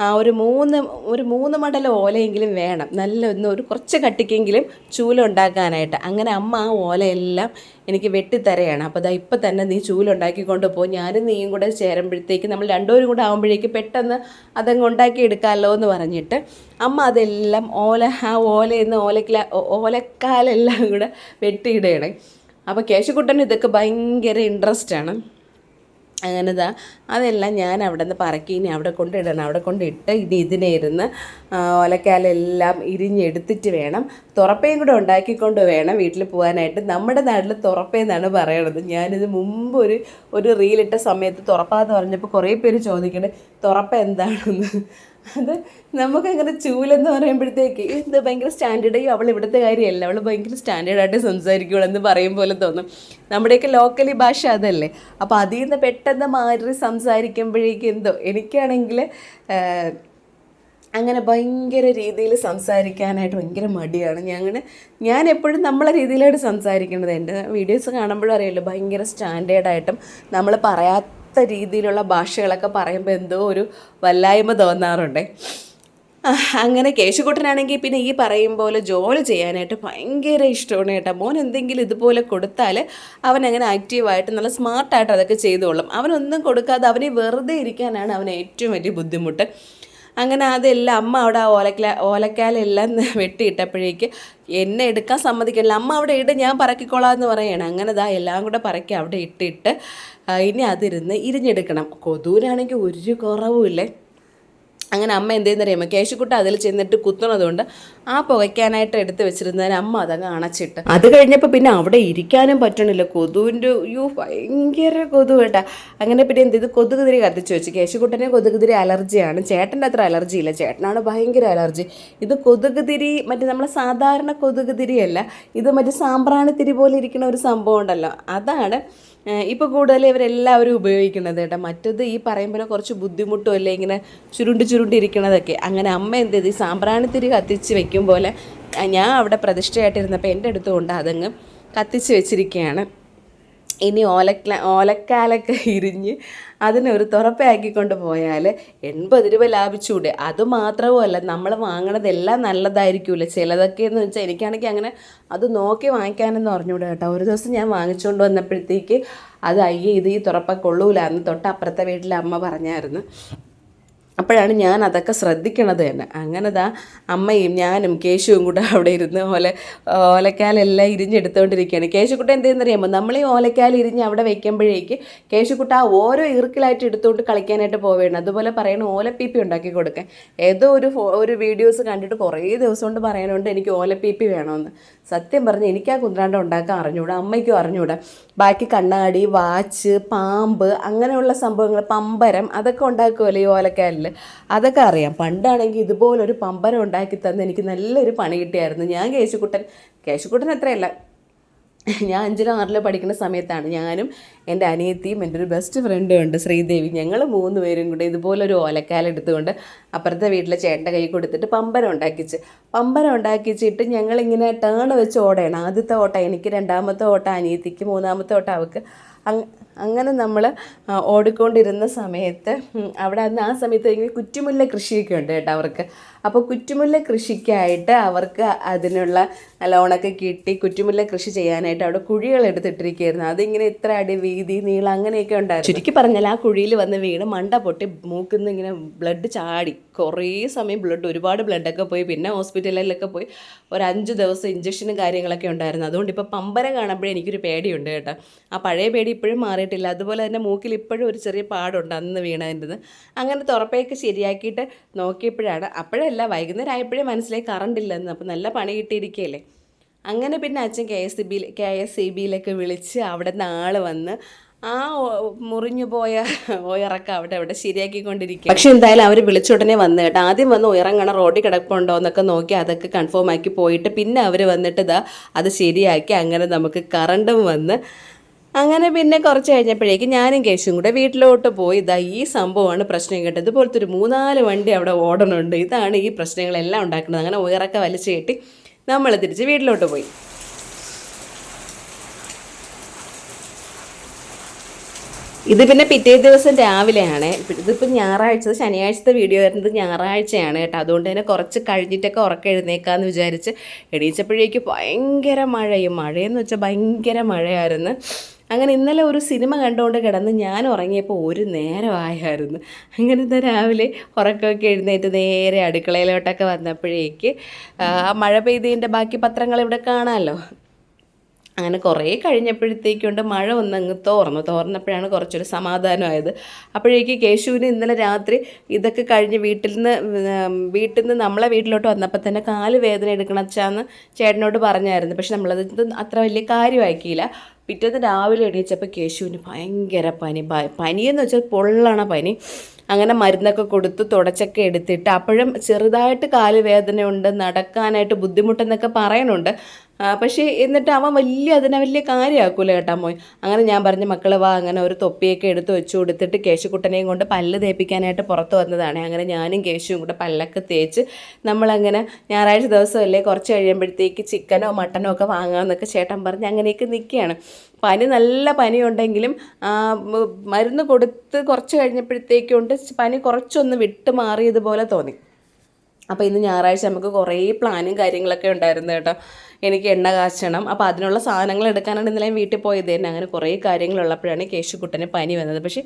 ആ ഒരു മൂന്ന് ഒരു മൂന്ന് മടൽ ഓലയെങ്കിലും വേണം. നല്ല ഒന്ന് ഒരു കുറച്ച് കട്ടിക്കെങ്കിലും ചൂലുണ്ടാക്കാനായിട്ട് അങ്ങനെ അമ്മ ആ ഓലയെല്ലാം എനിക്ക് വെട്ടിത്തരയാണ്. അപ്പോൾ അതാ ഇപ്പം തന്നെ നീ ചൂലുണ്ടാക്കിക്കൊണ്ട് പോകും ഞാനും നീയും കൂടെ ചേരുമ്പോഴത്തേക്ക് നമ്മൾ രണ്ടുപേരും കൂടെ ആകുമ്പോഴേക്ക് പെട്ടെന്ന് അതങ്ങ് ഉണ്ടാക്കി എടുക്കാമല്ലോ എന്ന് പറഞ്ഞിട്ട് അമ്മ അതെല്ലാം ഓല ആ ഓലയെന്ന് ഓലക്കില ഓലക്കാലെല്ലാം കൂടെ വെട്ടിയിടുകയാണ്. അപ്പോൾ കേശുക്കുട്ടന് ഇതൊക്കെ ഭയങ്കര ഇൻട്രസ്റ്റ് ആണ്. അങ്ങനെ ദാ അതെല്ലാം ഞാൻ അവിടെ നിന്ന് പറക്കി ഇനി അവിടെ കൊണ്ടിടണം. അവിടെ കൊണ്ടിട്ട് ഇനി ഇതിനെ ഇരുന്ന് ഒലക്കാലെല്ലാം ഇരിഞ്ഞെടുത്തിട്ട് വേണം. തുറപ്പയും കൂടെ ഉണ്ടാക്കിക്കൊണ്ട് വേണം വീട്ടിൽ പോകാനായിട്ട് നമ്മുടെ നാട്ടിൽ തുറപ്പയെന്നാണ് പറയണത്. ഞാനിത് മുമ്പ് ഒരു ഒരു റീലിട്ട സമയത്ത് തുറപ്പാന്ന് പറഞ്ഞപ്പോൾ കുറേ പേര് ചോദിക്കണേ തുറപ്പ എന്താണെന്ന് അത് നമുക്കങ്ങനെ ചൂലെന്ന് പറയുമ്പോഴത്തേക്ക് ഇത് ഭയങ്കര സ്റ്റാൻഡേർഡ് അയ്യോ അവൾ ഇവിടുത്തെ കാര്യമല്ല. അവൾ ഭയങ്കര സ്റ്റാൻഡേർഡായിട്ട് സംസാരിക്കുകയുള്ളൂ എന്ന് പറയും പോലെ തോന്നും. നമ്മുടെയൊക്കെ ലോക്കലി ഭാഷ അതല്ലേ. അപ്പോൾ അതിൽ നിന്ന് പെട്ടെന്ന് മാറി സംസാരിക്കുമ്പോഴേക്കും എന്തോ എനിക്കാണെങ്കിൽ അങ്ങനെ ഭയങ്കര രീതിയിൽ സംസാരിക്കാനായിട്ട് ഭയങ്കര മടിയാണ്. ഞങ്ങൾ ഞാൻ എപ്പോഴും നമ്മളെ രീതിയിലായിട്ട് സംസാരിക്കുന്നത്. എന്റെ വീഡിയോസ് കാണുമ്പോഴും അറിയാമല്ലോ ഭയങ്കര സ്റ്റാൻഡേർഡായിട്ടും നമ്മൾ പറയാത്ത രീതിയിലുള്ള ഭാഷകളൊക്കെ പറയുമ്പോൾ എന്തോ ഒരു വല്ലായ്മ തോന്നാറുണ്ട്. അങ്ങനെ കേശുകുട്ടനാണെങ്കിൽ പിന്നെ ഈ പറയും പോലെ ജോലി ചെയ്യാനായിട്ട് ഭയങ്കര ഇഷ്ടമാണ് കേട്ടോ. മോൻ എന്തെങ്കിലും ഇതുപോലെ കൊടുത്താൽ അവൻ അങ്ങനെ ആക്റ്റീവായിട്ട് നല്ല സ്മാർട്ടായിട്ട് അതൊക്കെ ചെയ്തോളും. അവനൊന്നും കൊടുക്കാതെ അവനെ വെറുതെ ഇരിക്കാനാണ് അവന് ഏറ്റവും വലിയ ബുദ്ധിമുട്ട്. അങ്ങനെ അതെല്ലാം അമ്മ അവിടെ ആ ഓലക്കാല ഓലക്കാലെല്ലാം വെട്ടിയിട്ടപ്പോഴേക്ക് എന്നെ എടുക്കാൻ സമ്മതിക്കില്ല അമ്മ അവിടെ ഇട്ട് ഞാൻ പറക്കിക്കോളാം എന്ന് പറയണം. അങ്ങനെ ദാ എല്ലാം കൂടെ പറക്കി അവിടെ ഇട്ടിട്ട് ഇനി അതിരുന്ന് ഇരിഞ്ഞെടുക്കണം. കൊതൂരാണെങ്കിൽ ഒരു കുറവുമില്ലേ? അങ്ങനെ അമ്മ എന്ത് ചെയ്യുന്നറിയാമോ കേശുക്കുട്ട അതിൽ ചെന്നിട്ട് കുത്തുന്നതുകൊണ്ട് ആ പുകയ്ക്കാനായിട്ട് എടുത്ത് വെച്ചിരുന്നതിന് അമ്മ അതങ്ങ് അണച്ചിട്ട്. അത് കഴിഞ്ഞപ്പോൾ പിന്നെ അവിടെ ഇരിക്കാനും പറ്റണില്ല. കൊതുവിന്റെ അയ്യോ ഭയങ്കര കൊതു കേട്ടാ. അങ്ങനെ പിന്നെ എന്ത് ഇത് കൊതുകുതിരി കത്തിച്ച് വെച്ചു. കേശുക്കുട്ടനെ കൊതുകുതിരി അലർജിയാണ്. ചേട്ടന്റെ അത്ര അലർജി ഇല്ല. ചേട്ടനാണ് ഭയങ്കര അലർജി. ഇത് കൊതുകുതിരി മറ്റേ നമ്മളെ സാധാരണ കൊതുകുതിരിയല്ല ഇത് മറ്റേ സാമ്പ്രാണിത്തിരി പോലെ ഇരിക്കുന്ന ഒരു സംഭവം ഉണ്ടല്ലോ. അതാണ് ഇപ്പോൾ കൂടുതൽ ഇവരെല്ലാവരും ഉപയോഗിക്കുന്നത് കേട്ടോ. മറ്റത് ഈ പറയുമ്പോൾ കുറച്ച് ബുദ്ധിമുട്ടും അല്ലേ ഇങ്ങനെ ചുരുണ്ട് ചുരുണ്ട് ഇരിക്കുന്നതൊക്കെ അങ്ങനെ അമ്മ എന്ത് ചെയ്ത്? ഈ സാമ്പ്രാണിത്തിരി കത്തിച്ച് വെക്കും. പോലെ ഞാൻ അവിടെ പ്രതിഷ്ഠയായിട്ടിരുന്നപ്പോൾ എന്റെ അടുത്ത് കൊണ്ട് അതങ്ങ് കത്തിച്ച് വെച്ചിരിക്കുകയാണ്. ഇനി ഓലക്ല ഓലക്കാലൊക്കെ ഇരിഞ്ഞ് അതിനൊരു തുറപ്പാക്കിക്കൊണ്ട് പോയാൽ എൺപത് രൂപ ലാഭിച്ചൂടെ? അത് മാത്രവുമല്ല നമ്മൾ വാങ്ങണതെല്ലാം നല്ലതായിരിക്കുമല്ലോ ചിലതൊക്കെ എന്ന് വെച്ചാൽ എനിക്കാണെങ്കിൽ അങ്ങനെ അത് നോക്കി വാങ്ങിക്കാനെന്ന് പറഞ്ഞുകൂടെ കേട്ടോ. ഒരു ദിവസം ഞാൻ വാങ്ങിച്ചുകൊണ്ട് വന്നപ്പോഴത്തേക്ക് അത് അയ്യേ ഇത് ഈ തുറപ്പ കൊള്ളൂല എന്ന് തൊട്ട് അപ്പുറത്തെ വീട്ടിലെ അമ്മ പറഞ്ഞായിരുന്നു. അപ്പോഴാണ് ഞാൻ അതൊക്കെ ശ്രദ്ധിക്കണത് തന്നെ. അങ്ങനെ ദാ അമ്മയും ഞാനും കേശുവും കൂടെ അവിടെ ഇരുന്ന് ഓല ഓലക്കാലെല്ലാം ഇരിഞ്ഞെടുത്തുകൊണ്ടിരിക്കുകയാണ് കേശുക്കുട്ട എന്തെന്നറിയാമോ? നമ്മൾ ഈ ഓലക്കാൽ ഇരിഞ്ഞ് അവിടെ വെക്കുമ്പോഴേക്ക് കേശുക്കുട്ട ആ ഓരോ ഇറുക്കിലായിട്ട് എടുത്തുകൊണ്ട് കളിക്കാനായിട്ട് പോവുകയാണ് അതുപോലെ പറയണ ഓലപ്പീപ്പി ഉണ്ടാക്കി കൊടുക്കാൻ ഏതോ ഒരു ഒരു വീഡിയോസ് കണ്ടിട്ട് കുറേ ദിവസം കൊണ്ട് പറയാനുണ്ട് എനിക്ക് ഓലപ്പീപ്പി വേണമെന്ന് സത്യം പറഞ്ഞ് എനിക്ക് ആ കുന്ത്രാണ്ടം ഉണ്ടാക്കാൻ അറിഞ്ഞുകൂടാ അമ്മയ്ക്കും അറിഞ്ഞുകൂടാ ബാക്കി കണ്ണാടി വാച്ച് പാമ്പ് അങ്ങനെയുള്ള സംഭവങ്ങൾ പമ്പരം അതൊക്കെ ഉണ്ടാക്കുമല്ലോ ഈ ഓലക്കാലിൽ അതൊക്കെ അറിയാം. പണ്ടാണെങ്കിൽ ഇതുപോലൊരു പമ്പരം ഉണ്ടാക്കി തന്ന് എനിക്ക് നല്ലൊരു പണി കിട്ടിയായിരുന്നു. ഞാൻ കേശുക്കുട്ടൻ കേശുക്കുട്ടൻ എത്രയല്ല ഞാൻ അഞ്ചിലോ ആറിലോ പഠിക്കുന്ന സമയത്താണ് ഞാനും എന്റെ അനിയത്തിയും എന്റെ ഒരു ബെസ്റ്റ് ഫ്രണ്ടും ഉണ്ട് ശ്രീദേവി. ഞങ്ങൾ മൂന്ന് പേരും കൂടെ ഇതുപോലൊരു ഓലക്കാലെടുത്തുകൊണ്ട് അപ്പുറത്തെ വീട്ടിലെ ചേട്ടന്റെ കൈ കൊടുത്തിട്ട് പമ്പരം ഉണ്ടാക്കിച്ച്. പമ്പരം ഉണ്ടാക്കിച്ചിട്ട് ഞങ്ങളിങ്ങനെ ടേൺ വെച്ച് ഓടയാണ്. ആദ്യത്തെ ഓട്ടം എനിക്ക് രണ്ടാമത്തെ ഓട്ടം അനിയത്തിക്ക് മൂന്നാമത്തെ ഓട്ടം അവൾക്ക് അങ് അങ്ങനെ നമ്മൾ ഓടിക്കൊണ്ടിരുന്ന സമയത്ത് അവിടെ അന്ന് ആ സമയത്ത് ഇങ്ങനെ കുറ്റിമുല്ല കൃഷിയൊക്കെ ഉണ്ട് കേട്ടോ അവർക്ക്. അപ്പോൾ കുറ്റിമുല്ല കൃഷിക്കായിട്ട് അവർക്ക് അതിനുള്ള ലോണൊക്കെ കിട്ടി കുറ്റിമുല്ല കൃഷി ചെയ്യാനായിട്ട് അവിടെ കുഴികൾ എടുത്തിട്ടിരിക്കുകയായിരുന്നു. അതിങ്ങനെ ഇത്ര അടി വീതി നീളം അങ്ങനെയൊക്കെ ഉണ്ടായിരുന്നു. ചുരുക്കി പറഞ്ഞാൽ ആ കുഴിയിൽ വന്ന് വീണ് മണ്ട പൊട്ടി മൂക്കുന്ന് ഇങ്ങനെ ബ്ലഡ് ചാടി. കുറേ സമയം ബ്ലഡ് ഒരുപാട് ബ്ലഡൊക്കെ പോയി. പിന്നെ ഹോസ്പിറ്റലിലൊക്കെ പോയി ഒരു അഞ്ച് ദിവസം ഇഞ്ചക്ഷനും കാര്യങ്ങളൊക്കെ ഉണ്ടായിരുന്നു. അതുകൊണ്ട് ഇപ്പോൾ പമ്പരം കാണുമ്പോഴേ എനിക്കൊരു പേടിയുണ്ട് കേട്ടോ. ആ പഴയ പേടി ഇപ്പോഴും മാറിയിട്ടില്ല അതുപോലെ തന്നെ മൂക്കിൽ ഇപ്പോഴും ഒരു ചെറിയ പാടുണ്ട് അന്ന് വീണതിന്റെ അങ്ങനെ തുറപ്പയൊക്കെ ശരിയാക്കിയിട്ട് നോക്കിയപ്പോഴാണ് അപ്പോഴല്ല വൈകുന്നേരം ആയപ്പോഴേ മനസ്സിലായി കറണ്ട് ഇല്ലെന്ന്. അപ്പോൾ നല്ല പണി കിട്ടിയിരിക്കുകയല്ലേ. അങ്ങനെ പിന്നെ അച്ഛൻ കെ എസ് സി ബിയിൽ കെ എസ് സി ബിയിലൊക്കെ വിളിച്ച് അവിടെ നിന്ന് ആൾ വന്ന് ആ മുറിഞ്ഞു പോയ ഉയറൊക്കെ അവിടെ അവിടെ ശരിയാക്കിക്കൊണ്ടിരിക്കുക പക്ഷെ എന്തായാലും അവർ വിളിച്ചുടനെ വന്നു കേട്ടോ. ആദ്യം വന്ന് ഉയറങ്ങണ റോഡിൽ കിടപ്പുണ്ടോ എന്നൊക്കെ നോക്കി അതൊക്കെ കൺഫേം ആക്കി പോയിട്ട് പിന്നെ അവർ വന്നിട്ട് ഇതാ അത് ശരിയാക്കി. അങ്ങനെ നമുക്ക് കറണ്ടും വന്ന് അങ്ങനെ പിന്നെ കുറച്ച് കഴിഞ്ഞപ്പോഴേക്കും ഞാനും കേശും കൂടെ വീട്ടിലോട്ട് പോയി. ഇതാ ഈ സംഭവമാണ് പ്രശ്നം കേട്ടത്. ഇതുപോലത്തെ ഒരു മൂന്നാൽ വണ്ടി അവിടെ ഓടണുണ്ട്. ഇതാണ് ഈ പ്രശ്നങ്ങളെല്ലാം ഉണ്ടാക്കുന്നത്. അങ്ങനെ ഉയറൊക്കെ വലിച്ചു കെട്ടി നമ്മൾ തിരിച്ച് വീട്ടിലോട്ട് പോയി. ഇത് പിന്നെ പിറ്റേ ദിവസം രാവിലെയാണ്. ഇതിപ്പോൾ ഞായറാഴ്ച ശനിയാഴ്ചത്തെ വീഡിയോ വരുന്നത് ഞായറാഴ്ചയാണ് കേട്ടോ. അതുകൊണ്ട് തന്നെ കുറച്ച് കഴിഞ്ഞിട്ടൊക്കെ ഉറക്കം എഴുന്നേക്കാന്ന് വിചാരിച്ച് എണീച്ചപ്പോഴേക്ക് ഭയങ്കര മഴയും. മഴയെന്ന് വെച്ചാൽ ഭയങ്കര മഴയായിരുന്നു. അങ്ങനെ ഇന്നലെ ഒരു സിനിമ കണ്ടുകൊണ്ട് കിടന്ന് ഞാൻ ഉറങ്ങിയപ്പോൾ ഒരു നേരമായായിരുന്നു. അങ്ങനെ ഇന്ന് രാവിലെ ഉറക്കമൊക്കെ എഴുന്നേറ്റ് നേരെ അടുക്കളയിലോട്ടൊക്കെ വന്നപ്പോഴേക്ക് ആ മഴ പെയ്തതിന്റെ ബാക്കി പത്രങ്ങൾ ഇവിടെ കാണാമല്ലോ. അങ്ങനെ കുറേ കഴിഞ്ഞപ്പോഴത്തേക്കൊണ്ട് മഴ ഒന്ന് അങ്ങ് തോർന്നു. തോർന്നപ്പോഴാണ് കുറച്ചൊരു സമാധാനമായത്. അപ്പോഴേക്ക് കേശുവിന് ഇന്നലെ രാത്രി ഇതൊക്കെ കഴിഞ്ഞ് വീട്ടിൽ നിന്ന് വീട്ടിൽ നിന്ന് നമ്മളെ വീട്ടിലോട്ട് വന്നപ്പോൾ തന്നെ കാൽ വേദന എടുക്കണം അച്ഛാന്ന് ചേട്ടനോട് പറഞ്ഞായിരുന്നു. പക്ഷെ നമ്മളത് അത്ര വലിയ കാര്യമാക്കിയില്ല പിറ്റേന്ന് രാവിലെ എണീച്ചപ്പോൾ കേശുവിന് ഭയങ്കര പനി. പനിയെന്ന് വെച്ചാൽ പൊള്ളണ പനി. അങ്ങനെ മരുന്നൊക്കെ കൊടുത്ത് തുടച്ചൊക്കെ എടുത്തിട്ട് അപ്പോഴും ചെറുതായിട്ട് കാൽ വേദനയുണ്ട് നടക്കാനായിട്ട് ബുദ്ധിമുട്ടെന്നൊക്കെ പറയുന്നുണ്ട് ആ, പക്ഷേ എന്നിട്ട് അവൻ വലിയ അതിനെ വലിയ കാര്യമാക്കൂല കേട്ടാ മോൻ. അങ്ങനെ ഞാൻ പറഞ്ഞു മക്കളെ വാ അങ്ങനെ ഒരു തൊപ്പിയൊക്കെ എടുത്ത് വെച്ച് കൊടുത്തിട്ട് കേശുക്കുട്ടനെയും കൊണ്ട് പല്ല് തേപ്പിക്കാനായിട്ട് പുറത്ത് വന്നതാണ്. അങ്ങനെ ഞാനും കേശുവും കൂടെ പല്ലൊക്കെ തേച്ച് നമ്മളങ്ങനെ ഞായറാഴ്ച ദിവസമല്ലേ കുറച്ച് കഴിയുമ്പോഴത്തേക്ക് ചിക്കനോ മട്ടനോ ഒക്കെ വാങ്ങാമെന്നൊക്കെ ചേട്ടൻ പറഞ്ഞ് അങ്ങനെയൊക്കെ നിൽക്കുകയാണ്. പനി നല്ല പനിയുണ്ടെങ്കിലും മരുന്ന് കൊടുത്ത് കുറച്ച് കഴിഞ്ഞപ്പോഴത്തേക്കുണ്ട് പനി കുറച്ചൊന്ന് വിട്ട് മാറിയതുപോലെ തോന്നി. അപ്പോൾ ഇന്ന് ഞായറാഴ്ച നമുക്ക് കുറേ പ്ലാനും കാര്യങ്ങളൊക്കെ ഉണ്ടായിരുന്നു കേട്ടോ. എനിക്ക് എണ്ണ കാച്ചണം. അപ്പോൾ അതിനുള്ള സാധനങ്ങൾ എടുക്കാനാണ് ഇന്നലെ വീട്ടിൽ പോയത് തന്നെ അങ്ങനെ കുറേ കാര്യങ്ങളുള്ളപ്പോഴാണ് കേശുക്കുട്ടന് പനി വന്നത്. പക്ഷേ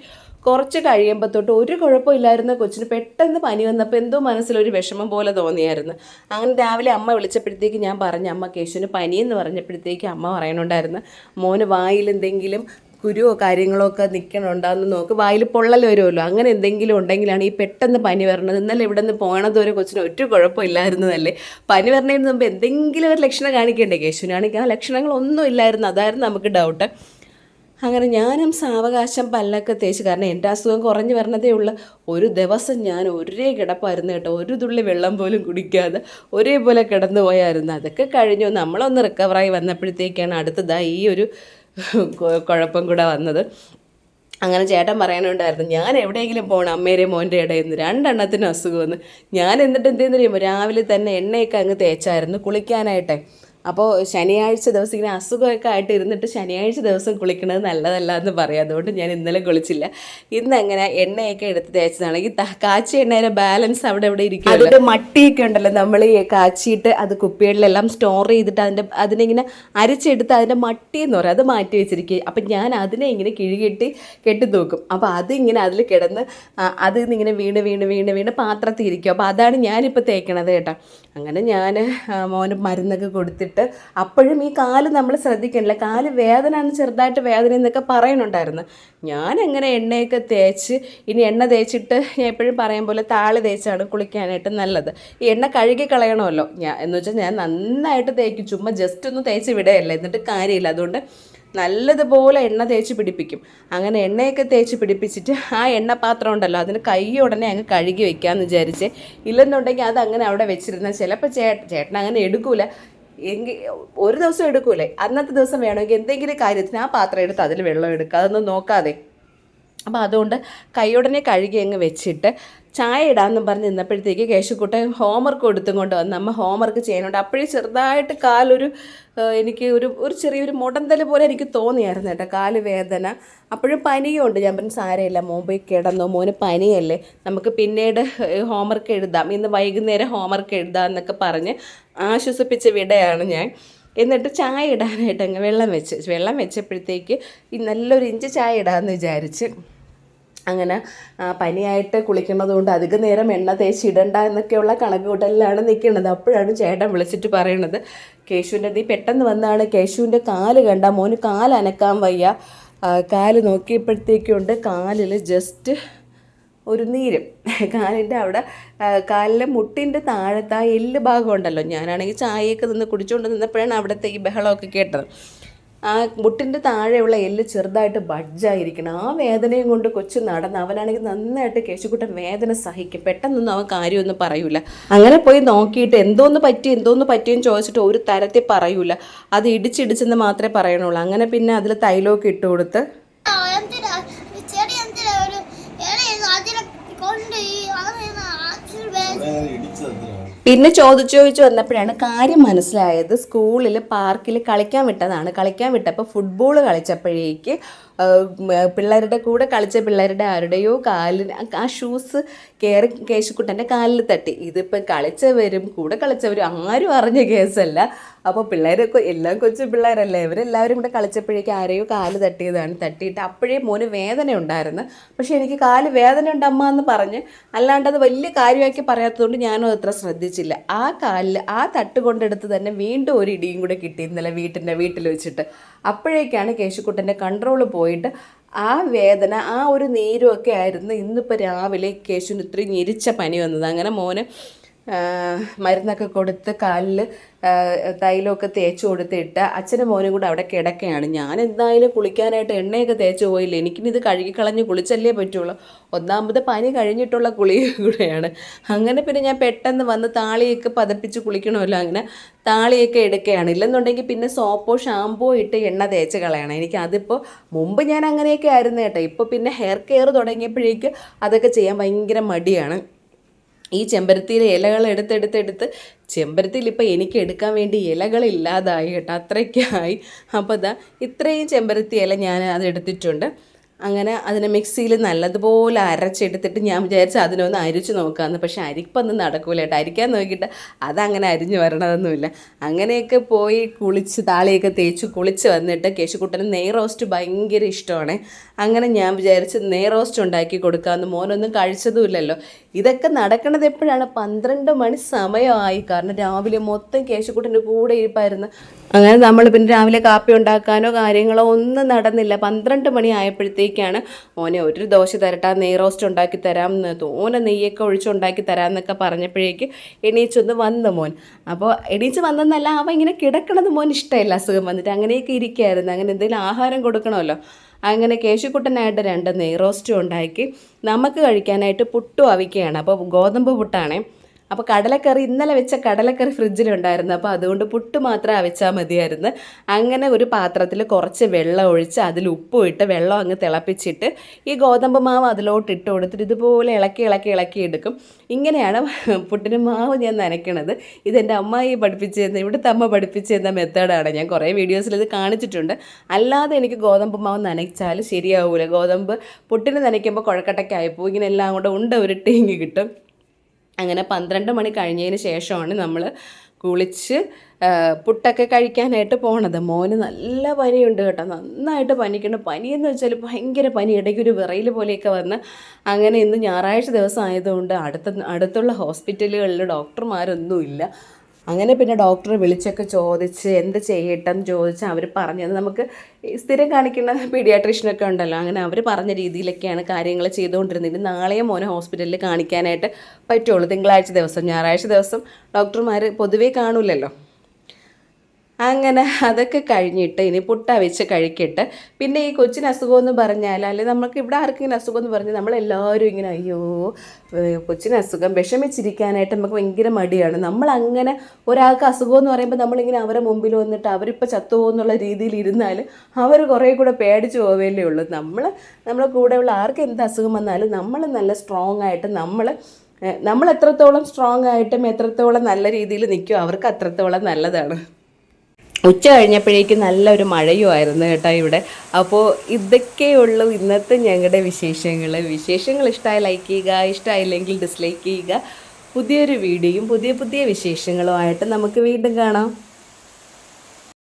കുറച്ച് കഴിയുമ്പോൾ തൊട്ട് ഒരു കുഴപ്പമില്ലായിരുന്ന കൊച്ചിന്. പെട്ടെന്ന് പനി വന്നപ്പോൾ എന്തോ മനസ്സിലൊരു വിഷമം പോലെ തോന്നിയായിരുന്നു. അങ്ങനെ രാവിലെ അമ്മ വിളിച്ചപ്പോഴത്തേക്ക് ഞാൻ പറഞ്ഞു അമ്മ കേശുവിന് പനിയെന്ന് പറഞ്ഞപ്പോഴത്തേക്ക് അമ്മ പറയണുണ്ടായിരുന്നു. മോന് വായിൽ എന്തെങ്കിലും കുരുവോ കാര്യങ്ങളോ ഒക്കെ നിൽക്കണുണ്ടാന്ന് നോക്ക്. വായിൽ പൊള്ളൽ വരുമല്ലോ. അങ്ങനെ എന്തെങ്കിലും ഉണ്ടെങ്കിലാണ് ഈ പെട്ടെന്ന് പനി വരണത്. ഇന്നലെ ഇവിടെ നിന്ന് പോകണത് ഒരു കൊച്ചിന് ഒരു കുഴപ്പമില്ലായിരുന്നതല്ലേ പനി വരണതിന് മുമ്പ് എന്തെങ്കിലും ഒരു ലക്ഷണം കാണിക്കണ്ടേ? കേശുവിനാണെങ്കിൽ ആ ലക്ഷണങ്ങളൊന്നും ഇല്ലായിരുന്നു. അതായിരുന്നു നമുക്ക് ഡൗട്ട് അങ്ങനെ ഞാനും സാവകാശം പല്ലൊക്കെ തേച്ച് കാരണം എന്റെ അസുഖം കുറഞ്ഞു വരണതേ ഉള്ള. ഒരു ദിവസം ഞാൻ ഒരേ കിടപ്പായിരുന്നു കേട്ടോ. ഒരു തുള്ളി വെള്ളം പോലും കുടിക്കാതെ ഒരേപോലെ കിടന്നു പോയായിരുന്നു അതൊക്കെ കഴിഞ്ഞു. നമ്മളൊന്ന് റിക്കവറായി വന്നപ്പോഴത്തേക്കാണ് അടുത്തതായി ഈ ഒരു കുഴപ്പം കൂടെ വന്നത്. അങ്ങനെ ചേട്ടൻ പറയാനുണ്ടായിരുന്നു ഞാൻ എവിടെയെങ്കിലും പോകണം അമ്മേരെ മോന്റെ ഇടയിൽ നിന്ന്. രണ്ടെണ്ണത്തിന് അസുഖമെന്ന് ഞാൻ എന്നിട്ട് എന്ത് ചെയ്യുന്നറിയുമ്പോൾ രാവിലെ തന്നെ എണ്ണയൊക്കെ അങ്ങ് തേച്ചായിരുന്നു കുളിക്കാനായിട്ടെ. അപ്പോൾ ശനിയാഴ്ച ദിവസം ഇങ്ങനെ അസുഖമൊക്കെ ആയിട്ട് ഇരുന്നിട്ട് ശനിയാഴ്ച ദിവസം കുളിക്കുന്നത് നല്ലതല്ല എന്ന് പറയാം. അതുകൊണ്ട് ഞാൻ ഇന്നലെ കുളിച്ചില്ല. ഇന്ന് അങ്ങനെ എണ്ണയൊക്കെ എടുത്ത് തേച്ചതാണെങ്കിൽ ഈ കാച്ചി എണ്ണയുടെ ബാലൻസ് അവിടെ ഇവിടെ ഇരിക്കും അതിന്റെ മട്ടിയൊക്കെ ഉണ്ടല്ലോ നമ്മൾ ഈ കാച്ചിയിട്ട് അത് കുപ്പികളിലെല്ലാം സ്റ്റോർ ചെയ്തിട്ട് അതിന്റെ അതിനിങ്ങനെ അരച്ചെടുത്ത് അതിന്റെ മട്ടി എന്ന് പറയും. അത് മാറ്റി വെച്ചിരിക്കുക. അപ്പം ഞാൻ അതിനെ ഇങ്ങനെ കിഴുകിയിട്ട് കെട്ടി തൂക്കും അപ്പോൾ അതിങ്ങനെ അതിൽ കിടന്ന് അത് ഇങ്ങനെ വീണ് വീണ് വീണ് വീണ് പാത്രത്തിൽ ഇരിക്കും. അപ്പോൾ അതാണ് ഞാനിപ്പോൾ തേക്കണത് കേട്ടോ. അങ്ങനെ ഞാൻ മോന് മരുന്നൊക്കെ കൊടുത്തിട്ട് അപ്പോഴും ഈ കാൽ നമ്മൾ ശ്രദ്ധിക്കണില്ല കാൽ വേദന ആണ് ചെറുതായിട്ട് വേദന എന്നൊക്കെ പറയുന്നുണ്ടായിരുന്നു. ഞാൻ എങ്ങനെ എണ്ണയൊക്കെ തേച്ച് ഇനി എണ്ണ തേച്ചിട്ട് ഞാൻ എപ്പോഴും പറയും പോലെ താളി തേച്ചാണ് കുളിക്കാനായിട്ട് നല്ലത്. ഈ എണ്ണ കഴുകി കളയണമല്ലോ. ഞാൻ എന്ന് വെച്ചാൽ ഞാൻ നന്നായിട്ട് തേക്കും. ചുമ്മാ ജസ്റ്റ് ഒന്ന് തേച്ച് വിടുകയല്ല. എന്നിട്ട് കാര്യമില്ല. അതുകൊണ്ട് നല്ലതുപോലെ എണ്ണ തേച്ച് പിടിപ്പിക്കും. അങ്ങനെ എണ്ണയൊക്കെ തേച്ച് പിടിപ്പിച്ചിട്ട് ആ എണ്ണ പാത്രം ഉണ്ടല്ലോ അതിന് കൈ ഉടനെ അങ്ങ് കഴുകി വെക്കാമെന്ന് വിചാരിച്ച്. ഇല്ലെന്നുണ്ടെങ്കിൽ അത് അങ്ങനെ അവിടെ വെച്ചിരുന്ന ചിലപ്പോൾ ചേട്ടൻ ചേട്ടൻ അങ്ങനെ എടുക്കൂല. എങ്കിൽ ഒരു ദിവസം എടുക്കൂലേ? അന്നത്തെ ദിവസം വേണമെങ്കിൽ എന്തെങ്കിലും കാര്യത്തിന് ആ പാത്രം എടുത്ത് അതിൽ വെള്ളം എടുക്കുക അതൊന്നും നോക്കാതെ. അപ്പോൾ അതുകൊണ്ട് കൈയുടനെ കഴുകി അങ്ങ് വെച്ചിട്ട് ചായ ഇടാമെന്നും പറഞ്ഞ് നിന്നപ്പോഴത്തേക്ക് കേശുക്കുട്ടൻ ഹോംവർക്ക് കൊടുത്തും കൊണ്ട് വന്ന് അമ്മ ഹോംവർക്ക് ചെയ്യാനുണ്ട് അപ്പോഴേ ചെറുതായിട്ട് കാലൊരു എനിക്ക് ഒരു ഒരു ചെറിയൊരു മുടന്തൽ പോലെ എനിക്ക് തോന്നിയായിരുന്നു കേട്ടോ കാൽ വേദന അപ്പോഴും പനിയും ഉണ്ട് ഞാൻ പറഞ്ഞു സാരമില്ല മോൻ പോയി കിടന്നു. മോന് പനിയല്ലേ. നമുക്ക് പിന്നീട് ഹോംവർക്ക് എഴുതാം. ഇന്ന് വൈകുന്നേരം ഹോംവർക്ക് എഴുതാം എന്നൊക്കെ പറഞ്ഞ് ആശ്വസിപ്പിച്ച വിടയാണ് ഞാൻ. എന്നിട്ട് ചായ ഇടാനായിട്ട് അങ്ങ് വെള്ളം വെച്ച് വെള്ളം വെച്ചപ്പോഴത്തേക്ക് ഈ നല്ലൊരു ഇഞ്ച് ചായ ഇടാമെന്ന് വിചാരിച്ച് അങ്ങനെ പനിയായിട്ട് കുളിക്കുന്നത് കൊണ്ട് അധിക നേരം എണ്ണ തേച്ച് ഇടണ്ട എന്നൊക്കെയുള്ള കണക്ക് കൂട്ടലിലാണ് നിൽക്കുന്നത്. അപ്പോഴാണ് ചേട്ടൻ വിളിച്ചിട്ട് പറയണത് കേശുവിന്റെ നീ പെട്ടെന്ന് വന്നാണ് കേശുവിന്റെ കാൽ കണ്ട മോന് കാൽ അനക്കാൻ വയ്യ കാൽ നോക്കിയപ്പോഴത്തേക്കുണ്ട് കാലിൽ ജസ്റ്റ് ഒരു നീരും. കാലിന്റെ അവിടെ കാലിലെ മുട്ടിന്റെ താഴത്തെ ആ എല്ല് ഭാഗം ഉണ്ടല്ലോ. ഞാനാണെങ്കിൽ ചായയൊക്കെ നിന്ന് കുടിച്ചുകൊണ്ട് നിന്നപ്പോഴാണ് അവിടുത്തെ ഈ ബഹളമൊക്കെ കേട്ടത്. ആ മുട്ടിന്റെ താഴെയുള്ള എല്ല് ചെറുതായിട്ട് ബഡ്ജായിരിക്കണം. ആ വേദനയും കൊണ്ട് കൊച്ചു നടന്ന് അവനാണെങ്കിൽ നന്നായിട്ട് കേശുക്കുട്ടൻ വേദന സഹിക്കും. പെട്ടെന്നൊന്നും അവൻ കാര്യമൊന്നും പറയൂല. അങ്ങനെ പോയി നോക്കിയിട്ട് എന്തോന്ന് പറ്റി എന്തോന്ന് പറ്റിയെന്ന് ചോദിച്ചിട്ട് ഒരു തരത്തിൽ പറയൂല. അത് ഇടിച്ചിടിച്ചെന്ന് മാത്രമേ പറയണുള്ളൂ അങ്ങനെ പിന്നെ അതിൽ തൈലമൊക്കെ ഇട്ട് കൊടുത്ത്
ആ, എന്തിനാ ഈ ചെടി എന്തിനാ ഒരു ഇല അതിനെ കൊണ്ട് ഈ അങ്ങനെ ആറ്റിൽ വേ-
പിന്നെ ചോദിച്ചു ചോദിച്ചു വന്നപ്പോഴാണ് കാര്യം മനസ്സിലായത്. സ്കൂളിൽ പാർക്കിൽ കളിക്കാൻ വിട്ടതാണ്. കളിക്കാൻ വിട്ടപ്പോൾ ഫുട്ബോൾ കളിച്ചപ്പോഴേക്ക് പിള്ളേരുടെ കൂടെ കളിച്ച പിള്ളേരുടെ ആരുടെയോ കാലിൽ ആ ഷൂസ് കയറി കേശുക്കുട്ടന്റെ കാലിൽ തട്ടി. ഇതിപ്പം കളിച്ചവരും കൂടെ കളിച്ചവരും ആരും അറിഞ്ഞ കേസല്ല. അപ്പോൾ പിള്ളേരൊക്കെ എല്ലാം കൊച്ചു പിള്ളേരല്ലേ? ഇവരെല്ലാവരും കൂടെ കളിച്ചപ്പോഴേക്കും ആരെയോ കാൽ തട്ടിയതാണ്. തട്ടിയിട്ട് അപ്പോഴേ മോന് വേദന ഉണ്ടായിരുന്നു. പക്ഷേ എനിക്ക് കാൽ വേദന ഉണ്ട് അമ്മ എന്ന് പറഞ്ഞ് അല്ലാണ്ട് അത് വലിയ കാര്യമാക്കി പറയാത്തതുകൊണ്ട് ഞാനും അത്ര ശ്രദ്ധിച്ചില്ല. ആ കാലിൽ ആ തട്ട് കൊണ്ടെടുത്ത് തന്നെ വീണ്ടും ഒരു ഇടിയും കൂടെ കിട്ടി വീട്ടിന്റെ വീട്ടിൽ വെച്ചിട്ട്. അപ്പോഴേക്കാണ് കേശുക്കുട്ടന്റെ കൺട്രോൾ പോയിട്ട് ആ വേദന ആ ഒരു നീരും ഒക്കെ ആയിരുന്നു. ഇന്നിപ്പോൾ രാവിലെ കേശുവിന് ഇത്രയും ഞെരിച്ച പനി വന്നത്. അങ്ങനെ മോന് മരുന്നൊക്കെ കൊടുത്ത് കാലിൽ തൈലമൊക്കെ തേച്ച് കൊടുത്തിട്ട് അച്ഛനും മോനും കൂടെ അവിടെ കിടക്കുകയാണ് ഞാൻ എന്തായാലും കുളിക്കാനായിട്ട് എണ്ണയൊക്കെ തേച്ച് പോയില്ല? എനിക്കിനി ഇത് കഴുകിക്കളഞ്ഞ് കുളിച്ചല്ലേ പറ്റുള്ളൂ. ഒന്നാമത് പനി കഴിഞ്ഞിട്ടുള്ള കുളി കൂടെയാണ്. അങ്ങനെ പിന്നെ ഞാൻ പെട്ടെന്ന് വന്ന് താളിയൊക്കെ പതപ്പിച്ച് കുളിക്കണമല്ലോ അങ്ങനെ താളിയൊക്കെ എടുക്കുകയാണ്. ഇല്ലെന്നുണ്ടെങ്കിൽ പിന്നെ സോപ്പോ ഷാമ്പോ ഇട്ട് എണ്ണ തേച്ച് കളയണം. എനിക്ക് അതിപ്പോൾ മുമ്പ് ഞാൻ അങ്ങനെയൊക്കെ ആയിരുന്നു കേട്ടോ. ഇപ്പോൾ പിന്നെ ഹെയർ കെയർ തുടങ്ങിയപ്പോഴേക്ക് അതൊക്കെ ചെയ്യാൻ ഭയങ്കര മടിയാണ്. ഈ ചെമ്പരത്തിയിലെ ഇലകൾ എടുത്തെടുത്തെടുത്ത് ചെമ്പരത്തിയിൽ ഇപ്പോൾ എനിക്ക് എടുക്കാൻ വേണ്ടി ഇലകളില്ലാതായി കേട്ടോ. അത്രയ്ക്കായി. അപ്പോൾ ഇതാ ഇത്രയും ചെമ്പരത്തി ഇല ഞാൻ അത് എടുത്തിട്ടുണ്ട്. അങ്ങനെ അതിനെ മിക്സിയിൽ നല്ലതുപോലെ അരച്ചെടുത്തിട്ട് ഞാൻ വിചാരിച്ച അതിനൊന്ന് അരിച്ച് നോക്കാമെന്ന് പക്ഷേ അരിപ്പൊന്നും നടക്കൂല കേട്ടോ. അരിക്കാൻ നോക്കിയിട്ട് അതങ്ങനെ അരിഞ്ഞു വരണതൊന്നുമില്ല. അങ്ങനെയൊക്കെ പോയി കുളിച്ച് താളിയൊക്കെ തേച്ച് കുളിച്ച് വന്നിട്ട് കേശുക്കുട്ടന് നെയ് റോസ്റ്റ് ഭയങ്കര ഇഷ്ടമാണ്. അങ്ങനെ ഞാൻ വിചാരിച്ച് നെയ് റോസ്റ്റ് ഉണ്ടാക്കി കൊടുക്കാമെന്ന് മോനൊന്നും കഴിച്ചതുമില്ലല്ലോ. ഇതൊക്കെ നടക്കണത് എപ്പോഴാണ്? പന്ത്രണ്ട് മണി സമയമായി. കാരണം രാവിലെ മൊത്തം കേശുക്കുട്ടന്റെ കൂടെ ഇരിപ്പായിരുന്നു. അങ്ങനെ നമ്മൾ പിന്നെ രാവിലെ കാപ്പി ഉണ്ടാക്കാനോ കാര്യങ്ങളോ ഒന്നും നടന്നില്ല. പന്ത്രണ്ട് മണി ആയപ്പോഴത്തേക്കാണ് ഓനെ ഒരു ദോശ തരട്ടാ നെയ് റോസ്റ്റ് ഉണ്ടാക്കി തരാം എന്ന് തോനെ നെയ്യൊക്കെ ഒഴിച്ചുണ്ടാക്കി തരാം എന്നൊക്കെ പറഞ്ഞപ്പോഴേക്ക് എണീച്ചൊന്ന് വന്ന് മോൻ. അപ്പോൾ എണീച്ച് വന്നെന്നല്ല അവൻ ഇങ്ങനെ കിടക്കണത് മോൻ ഇഷ്ടമല്ല അസുഖം വന്നിട്ട്. അങ്ങനെയൊക്കെ ഇരിക്കുകയായിരുന്നു അങ്ങനെ എന്തെങ്കിലും ആഹാരം കൊടുക്കണമല്ലോ. അങ്ങനെ കേശുക്കുട്ടനായിട്ട് രണ്ട് നെയ് റോസ്റ്റും ഉണ്ടാക്കി. നമുക്ക് കഴിക്കാനായിട്ട് പുട്ടും അവിക്കുകയാണ് അപ്പോൾ ഗോതമ്പ് പുട്ടാണേ. അപ്പോൾ കടലക്കറി ഇന്നലെ വെച്ച കടലക്കറി ഫ്രിഡ്ജിലുണ്ടായിരുന്നു. അപ്പോൾ അതുകൊണ്ട് പുട്ട് മാത്രം അവിച്ചാൽ മതിയായിരുന്നു. അങ്ങനെ ഒരു പാത്രത്തിൽ കുറച്ച് വെള്ളം ഒഴിച്ച് അതിൽ ഉപ്പും ഇട്ട് വെള്ളം അങ്ങ് തിളപ്പിച്ചിട്ട് ഈ ഗോതമ്പ് മാവ് അതിലോട്ട് ഇട്ട് കൊടുത്തിട്ട് ഇതുപോലെ ഇളക്കി ഇളക്കി ഇളക്കി എടുക്കും. ഇങ്ങനെയാണ് പുട്ടിന് മാവ് ഞാൻ നനയ്ക്കണത്. ഇതെന്റെ അമ്മായി പഠിപ്പിച്ചിരുന്ന ഇവിടുത്തെ അമ്മ പഠിപ്പിച്ചിരുന്ന മെത്തേഡാണ്. ഞാൻ കുറേ വീഡിയോസിൽ ഇത് കാണിച്ചിട്ടുണ്ട്. അല്ലാതെ എനിക്ക് ഗോതമ്പ് മാവ് നനച്ചാൽ ശരിയാവൂല. ഗോതമ്പ് പുട്ടിന് നനയ്ക്കുമ്പോൾ കുഴക്കട്ടയ്ക്കായിപ്പോൾ ഇങ്ങനെ എല്ലാം കൂടെ ഉണ്ട ടീങ്ങ് കിട്ടും. അങ്ങനെ പന്ത്രണ്ട് മണി കഴിഞ്ഞതിന് ശേഷമാണ് നമ്മൾ കുളിച്ച് പുട്ടൊക്കെ കഴിക്കാനായിട്ട് പോണത്. മോന് നല്ല പനിയുണ്ട് കേട്ടോ. നന്നായിട്ട് പനിക്കുന്നുണ്ട് പനിയെന്ന് വെച്ചാൽ ഭയങ്കര പനി. ഇടയ്ക്ക് ഒരു വിറയിൽ പോലെയൊക്കെ വന്ന് അങ്ങനെ ഇന്ന് ഞായറാഴ്ച ദിവസം ആയതുകൊണ്ട് അടുത്ത അടുത്തുള്ള ഹോസ്പിറ്റലുകളിൽ ഡോക്ടർമാരൊന്നുമില്ല. അങ്ങനെ പിന്നെ ഡോക്ടറെ വിളിച്ചൊക്കെ ചോദിച്ച് എന്ത് ചെയ്യട്ടെന്ന് ചോദിച്ച് അവർ പറഞ്ഞത് നമുക്ക് സ്ഥിരം കാണിക്കുന്ന പീഡിയാട്രീഷ്യനൊക്കെ ഉണ്ടല്ലോ അങ്ങനെ അവർ പറഞ്ഞ രീതിയിലൊക്കെയാണ് കാര്യങ്ങൾ ചെയ്തുകൊണ്ടിരുന്നത്. നാളെയും മോനെ ഹോസ്പിറ്റലിൽ കാണിക്കാനായിട്ട് പറ്റുള്ളൂ. തിങ്കളാഴ്ച ദിവസം ഞായറാഴ്ച ദിവസം ഡോക്ടർമാർ പൊതുവേ കാണൂലല്ലോ. അങ്ങനെ അതൊക്കെ കഴിഞ്ഞിട്ട് ഇനി പുട്ട വെച്ച് കഴിക്കട്ടെ. പിന്നെ ഈ കൊച്ചിന് അസുഖം എന്ന് പറഞ്ഞാൽ അല്ലെങ്കിൽ നമുക്ക് ഇവിടെ ആർക്കെങ്കിലും അസുഖം എന്ന് പറഞ്ഞാൽ നമ്മളെല്ലാവരും ഇങ്ങനെ അയ്യോ കൊച്ചിന് അസുഖം വിഷമിച്ചിരിക്കാനായിട്ട് നമുക്ക് ഭയങ്കര മടിയാണ്. നമ്മളങ്ങനെ ഒരാൾക്ക് അസുഖം എന്ന് പറയുമ്പോൾ നമ്മളിങ്ങനെ അവരെ മുമ്പിൽ വന്നിട്ട് അവരിപ്പോൾ ചത്തുപോകുന്നുള്ള രീതിയിൽ ഇരുന്നാൽ അവർ കുറേ കൂടെ പേടിച്ച് പോവേലേ ഉള്ളൂ. നമ്മൾ നമ്മളെ കൂടെയുള്ള ആർക്ക് എന്ത് അസുഖം വന്നാലും നമ്മൾ നല്ല സ്ട്രോങ് ആയിട്ട് നമ്മൾ നമ്മൾ എത്രത്തോളം സ്ട്രോങ് ആയിട്ടും എത്രത്തോളം നല്ല രീതിയിൽ നിൽക്കും അവർക്ക് അത്രത്തോളം നല്ലതാണ്. ഉച്ച കഴിഞ്ഞപ്പോഴേക്കും നല്ലൊരു മഴയുമായിരുന്നു കേട്ടോ ഇവിടെ. അപ്പോൾ ഇതൊക്കെയുള്ളൂ ഇന്നത്തെ ഞങ്ങളുടെ വിശേഷങ്ങൾ. വിശേഷങ്ങൾ ഇഷ്ടമായി ലൈക്ക് ചെയ്യുക ഇഷ്ടമായില്ലെങ്കിൽ ഡിസ്ലൈക്ക് ചെയ്യുക. പുതിയൊരു വീഡിയോയും പുതിയ പുതിയ വിശേഷങ്ങളുമായിട്ട് നമുക്ക് വീണ്ടും കാണാം.